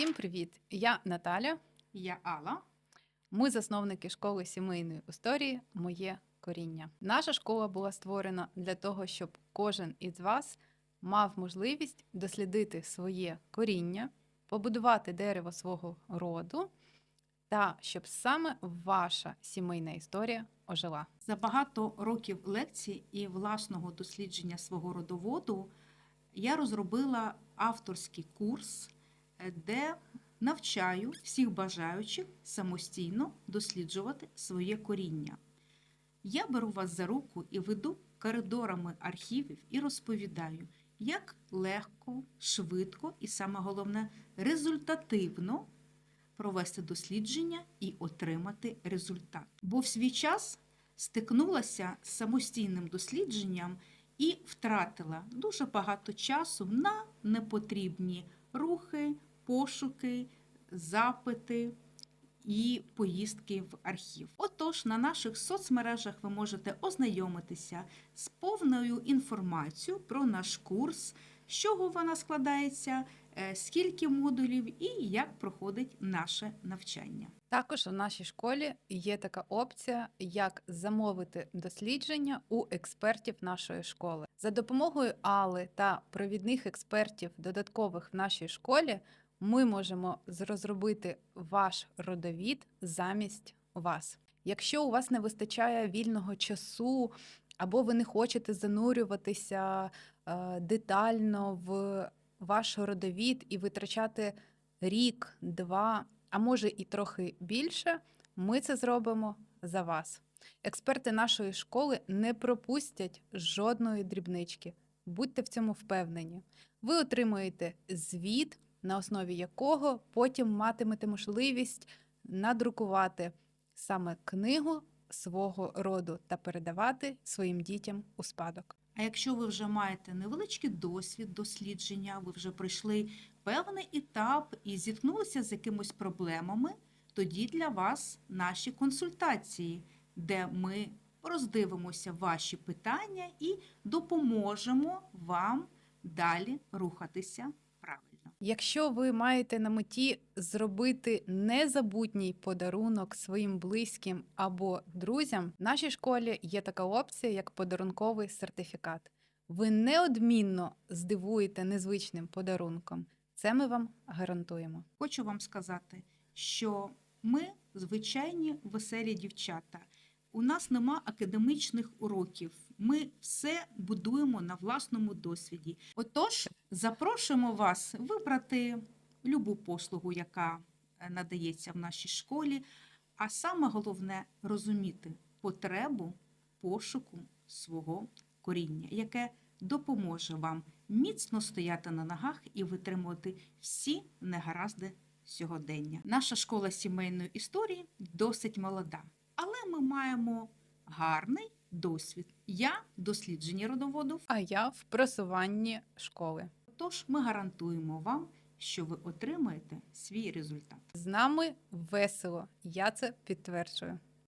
Всім привіт! Я Наталя. Я Алла. Ми засновники школи сімейної історії Моє коріння. Наша школа була створена для того, щоб кожен із вас мав можливість дослідити своє коріння, побудувати дерево свого роду, та щоб саме ваша сімейна історія ожила. За багато років лекцій і власного дослідження свого родоводу я розробила авторський курс, де навчаю всіх бажаючих самостійно досліджувати своє коріння. Я беру вас за руку і веду коридорами архівів і розповідаю, як легко, швидко і саме головне результативно провести дослідження і отримати результат. Бо в свій час стикнулася з самостійним дослідженням і втратила дуже багато часу на непотрібні рухи, пошуки, запити і поїздки в архів. Отож, на наших соцмережах ви можете ознайомитися з повною інформацією про наш курс, з чого вона складається, е, скільки модулів і як проходить наше навчання. Також у нашій школі є така опція, як замовити дослідження у експертів нашої школи. За допомогою Алли та провідних експертів додаткових в нашій школі ми можемо розробити ваш родовід замість вас. Якщо у вас не вистачає вільного часу, або ви не хочете занурюватися е, детально в ваш родовід і витрачати рік, два, а може і трохи більше, ми це зробимо за вас. Експерти нашої школи не пропустять жодної дрібнички. Будьте в цьому впевнені. Ви отримуєте звіт, на основі якого потім матимете можливість надрукувати саме книгу свого роду та передавати своїм дітям у спадок. А якщо ви вже маєте невеличкий досвід дослідження, ви вже пройшли певний етап і зіткнулися з якимись проблемами, тоді для вас наші консультації, де ми роздивимося ваші питання і допоможемо вам далі рухатися. Якщо ви маєте на меті зробити незабутній подарунок своїм близьким або друзям, в нашій школі є така опція, як подарунковий сертифікат. Ви неодмінно здивуєте незвичним подарунком. Це ми вам гарантуємо. Хочу вам сказати, що ми звичайні веселі дівчата. У нас нема академічних уроків. Ми все будуємо на власному досвіді. Отож, запрошуємо вас вибрати любу послугу, яка е, надається в нашій школі. А саме головне розуміти потребу пошуку свого коріння, яке допоможе вам міцно стояти на ногах і витримувати всі негаразди сьогодення. Наша школа сімейної історії досить молода, ми маємо гарний досвід. Я в дослідженні родоводу. А я в просуванні школи. Тож ми гарантуємо вам, що ви отримаєте свій результат. З нами весело. Я це підтверджую.